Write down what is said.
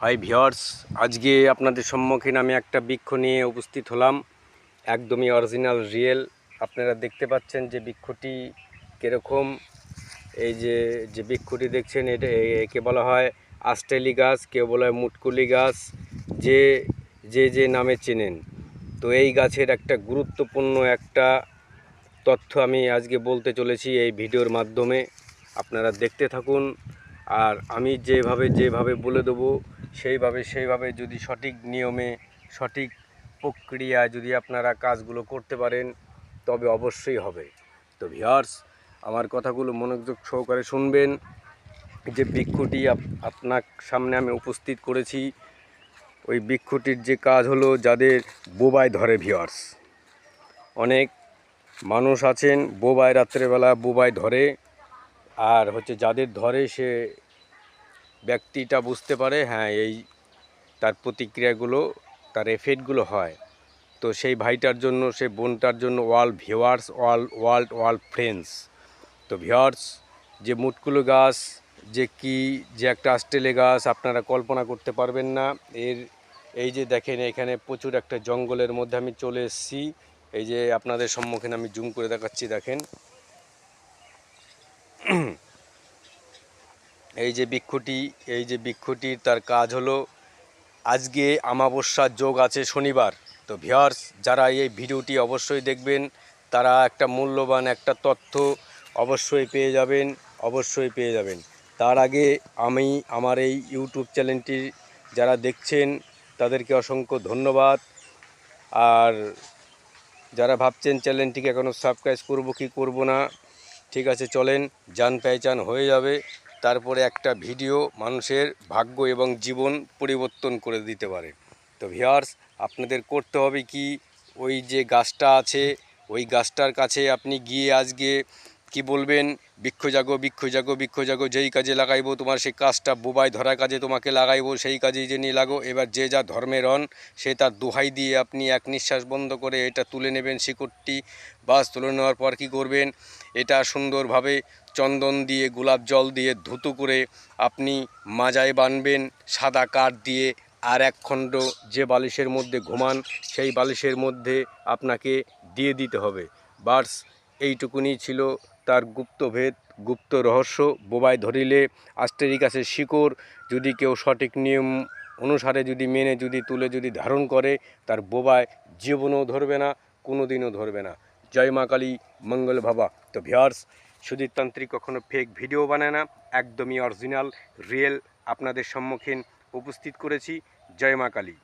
High viewers আজকে আপনাদের সম্মুখীন আমি একটা বৃক্ষ নিয়ে উপস্থিত হলাম। একদমই অরিজিনাল রিয়েল আপনারা দেখতে পাচ্ছেন যে বৃক্ষটি কীরকম। এই যে যে বৃক্ষটি দেখছেন, এটা একে বলা হয় আস্ট্রেলি গাছ কেউ বলা হয় মুটকুলি গাছ যে যে যে নামে চেনেন। তো এই গাছের একটা গুরুত্বপূর্ণ একটা তথ্য আমি আজকে বলতে চলেছি এই ভিডিওর মাধ্যমে। আপনারা দেখতে থাকুন। আর আমি যেভাবে যেভাবে বলে দেবো, সেইভাবে সেইভাবে যদি সঠিক নিয়মে, সঠিক প্রক্রিয়ায় যদি আপনারা কাজগুলো করতে পারেন, তবে অবশ্যই হবে। তো ভিয়ার্স আমার কথাগুলো মনোযোগ সহকারে শুনবেন। যে বৃক্ষটি আপ- আপনার সামনে আমি উপস্থিত করেছি, ওই বৃক্ষটির যে কাজ হলো যাদের বোবায় ধরে ভিওয়ার্স অনেক মানুষ আছেন, বোবায় রাত্রেবেলা বোবায় ধরে। আর হচ্ছে যাদের ধরে সে ব্যক্তিটা বুঝতে পারে হ্যাঁ এই তার প্রতিক্রিয়াগুলো, তার এফেক্টগুলো হয়। তো সেই ভাইটার জন্য সে বোনটার জন্য ওয়াল ভিওয়ার্স ওয়াল ওয়ার্ল্ড ওয়ার্ল্ড ফ্রেন্ডস তো ভিওয়ার্স যে মুটকুলো গাছ, যে কি, যে একটা আস্ট্রেলে গাছ, আপনারা কল্পনা করতে পারবেন না। এর, এই যে দেখেন, এখানে প্রচুর একটা জঙ্গলের মধ্যে আমি চলে এসেছি। এই যে আপনাদের সম্মুখীন আমি জুম করে দেখাচ্ছি, দেখেন। এই যে বৃক্ষটি এই যে বৃক্ষটির তার কাজ হলো আজকে আমাবস্যার যোগ আছে শনিবার। তো ভিওর্স যারা এই ভিডিওটি অবশ্যই দেখবেন, তারা একটা মূল্যবান একটা তথ্য অবশ্যই পেয়ে যাবেন, অবশ্যই পেয়ে যাবেন। তার আগে আমি আমার এই ইউটিউব চ্যানেলটি যারা দেখছেন, তাদেরকে অসংখ্য ধন্যবাদ। আর যারা ভাবছেন চ্যানেলটিকে এখনও সাবস্ক্রাইব করব কি করব না ঠিক আছে, চলেন জান পেহচান হয়ে যাবে। তারপরে একটা ভিডিও মানুষের ভাগ্য এবং জীবন পরিবর্তন করে দিতে পারে। তো ভিয়ার্স আপনাদের করতে হবে কি? ওই যে গাছটা আছে, ওই গাছটার কাছে আপনি গিয়ে আজকে কি বলবেন? বৃক্ষ জাগো বৃক্ষ জাগো বৃক্ষ জাগো, যেই কাজে লাগাইবো তোমার সেই কাজটা বোবায় ধরা কাজে তোমাকে লাগাইবো, সেই কাজেই যে নিয়ে লাগো। এবার যে যা ধর্মের হন সে তার দোহাই দিয়ে আপনি এক নিঃশ্বাস বন্ধ করে এটা তুলে নেবেন শিকড়টি। বাস তুলে নেওয়ার পর কী করবেন? এটা সুন্দরভাবে চন্দন দিয়ে, গোলাপ জল দিয়ে ধুতু করে আপনি মাজায় বানবেন। সাদা কাঠ দিয়ে আর এক খণ্ড যে বালিশের মধ্যে ঘুমান, সেই বালিশের মধ্যে আপনাকে দিয়ে দিতে হবে। বার্স এইটুকুনি ছিল তার গুপ্তভেদ গুপ্ত রহস্য বোবায় ধরিলে আস্টেরিকাসের শিকড়, যদি কেউ সঠিক নিয়ম অনুসারে যদি মেনে, যদি তুলে, যদি ধারণ করে, তার বোবায় জীবনও ধরবে না কোনো দিনও ধরবে না। জয় মা কালী, মঙ্গল ভাবা। তো ভিয়ার্স সুধীর তান্ত্রিক কখনো ফেক ভিডিও বানায় না, একদমই অরিজিনাল রিয়েল আপনাদের সম্মুখীন উপস্থিত করেছি। জয় মা কালী।